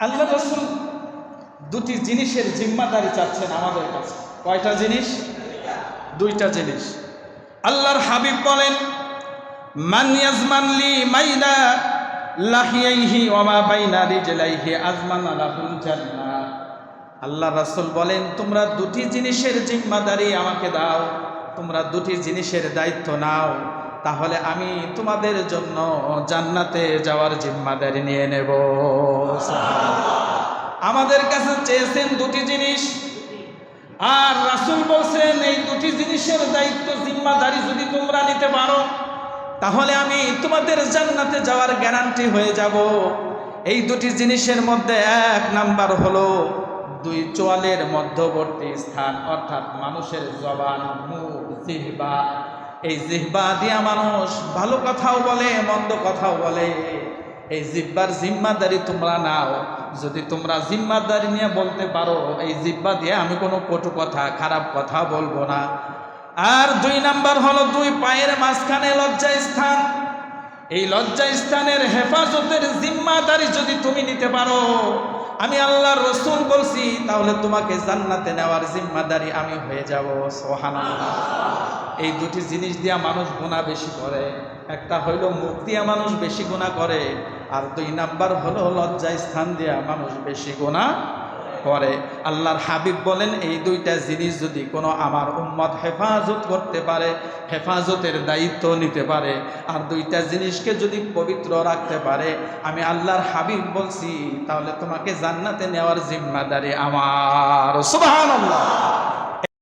আল্লাহ রসুল দুটি জিনিসের জিম্মাদারি চাচ্ছেন আমাদের কাছে। কয়টা জিনিস? দুইটা জিনিস। আল্লাহর হাবিব বলেন মাইনা আজমান আল্লাহ রাসূল বলেন, তোমরা দুটি জিনিসের জিম্মাদারি আমাকে দাও, তোমরা দুটি জিনিসের দায়িত্ব নাও। তাহলে আমি তোমাদের জন্য জান্নাতে যাওয়ার জিম্মাদারি নিয়ে নেব। আমাদের কাছে চেয়েছেন দুটি জিনিস। আর রাসূল বলছেন, এই দুটি জিনিসের দায়িত্ব জিম্মাদারি যদি তোমরা নিতে পারো, তাহলে আমি তোমাদের জান্নাতে যাওয়ার গ্যারান্টি হয়ে যাব। এই দুটি জিনিসের মধ্যে এক নাম্বার হলো দুই চোয়ালের মধ্যবর্তী স্থান, অর্থাৎ মানুষের জবান, মুখ, জিহ্বা। এই জিহ্বা দিয়া মানুষ ভালো কথাও বলে, মন্দ কথাও বলে। এই জিব্বার জিম্মাদারি তোমরা নাও। যদি তোমরা জিম্মাদারি নিয়ে বলতে পারো, এই জিব্বা দিয়ে আমি কোনো কটু কথা, খারাপ কথা বলব না। আর দুই নাম্বার হলো দুই পায়ের মাঝখানে লজ্জা স্থান। এই লজ্জা স্থানের হেফাজতের জিম্মাদারি যদি তুমি নিতে পারো, আমি আল্লাহর রসুল বলছি, তাহলে তোমাকে জান্নাতে নেওয়ার জিম্মাদারি আমি হয়ে যাব। সোহানাল্লাহ এই দুটি জিনিস দিয়া মানুষ গুণা বেশি করে। একটা হইল মুখ দিয়া মানুষ বেশি গুণা করে, আর দুই নাম্বার হলো লজ্জা স্থান দিয়া মানুষ বেশি গুণা করে। আল্লাহর হাবিব বলেন, এই দুইটা জিনিস যদি কোনো আমার উম্মত হেফাজত করতে পারে, হেফাজতের দায়িত্ব নিতে পারে, আর দুইটা জিনিসকে যদি পবিত্র রাখতে পারে, আমি আল্লাহর হাবিব বলছি, তাহলে তোমাকে জান্নাতে নেওয়ার জিম্মাদারি আমার। সুবহানাল্লাহ।